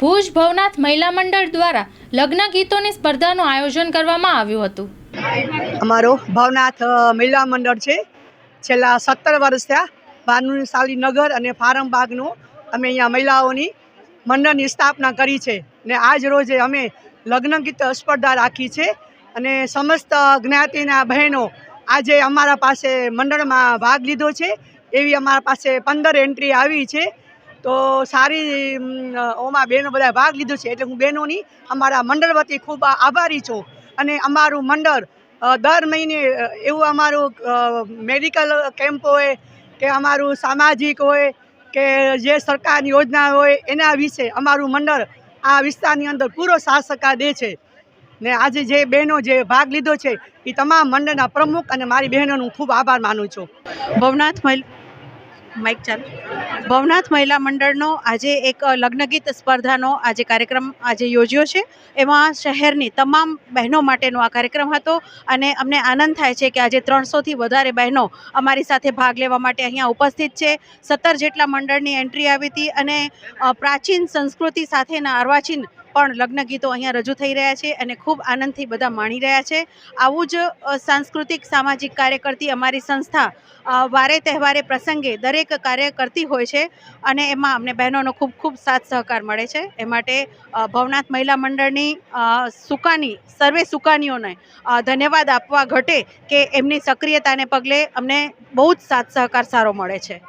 ભુજ ભવનાથ મહિલા મંડળ દ્વારા લગ્ન ગીતોની સ્પર્ધાનું આયોજન કરવામાં આવ્યું હતું. અમારો ભવનાથ મહિલા મંડળ છે. છેલ્લા સત્તર વર્ષ થયા ભાનુશાલી નગર અને ફારમબાગનું અમે અહીંયા મહિલાઓની મંડળની સ્થાપના કરી છે ને આજ રોજે અમે લગ્ન ગીત સ્પર્ધા રાખી છે અને સમસ્ત જ્ઞાતિના બહેનો આજે અમારા પાસે મંડળમાં ભાગ લીધો છે. એવી અમારા પાસે પંદર એન્ટ્રી આવી છે. તો સારી ઓમાં બહેનો બધા ભાગ લીધો છે. એટલે હું બહેનોની અમારા મંડળ વતી ખૂબ આભારી છું. અને અમારું મંડળ દર મહિને એવું અમારું મેડિકલ કેમ્પ હોય કે અમારું સામાજિક હોય કે જે સરકારની યોજના હોય એના વિશે અમારું મંડળ આ વિસ્તારની અંદર પૂરો સાથ સહકાર દે છે. ને આજે જે બહેનો જે ભાગ લીધો છે એ તમામ મંડળના પ્રમુખ અને મારી બહેનોનો ખૂબ આભાર માનું છું. ભવનાથ મહિલ માઇક ચાલુ. ભવનાથ મહિલા મંડળનો આજે એક લગ્નગીત સ્પર્ધાનો આજે કાર્યક્રમ આજે યોજ્યો છે. એમાં શહેરની તમામ બહેનો માટેનો આ કાર્યક્રમ હતો અને અમને આનંદ થાય છે કે આજે ત્રણસોથી વધારે બહેનો અમારી સાથે ભાગ લેવા માટે અહીંયા ઉપસ્થિત છે. સત્તર જેટલા મંડળની એન્ટ્રી આવી હતી અને પ્રાચીન સંસ્કૃતિ સાથેના અર્વાચીન પણ લગ્ન ગીતો અહીંયા રજૂ થઈ રહ્યા છે અને ખૂબ આનંદથી બધા માણી રહ્યા છે. આવું જ સાંસ્કૃતિક, સામાજિક કાર્ય કરતી અમારી સંસ્થા વારે તહેવારે પ્રસંગે દરેક કાર્ય કરતી હોય છે અને એમાં અમને બહેનોનો ખૂબ ખૂબ સાથ સહકાર મળે છે. એ માટે ભવનાથ મહિલા મંડળની સુકાની, સર્વે સુકાનીઓને ધન્યવાદ આપવા ઘટે કે એમની સક્રિયતાને પગલે અમને બહુ જ સાથ સહકાર સારો મળે છે.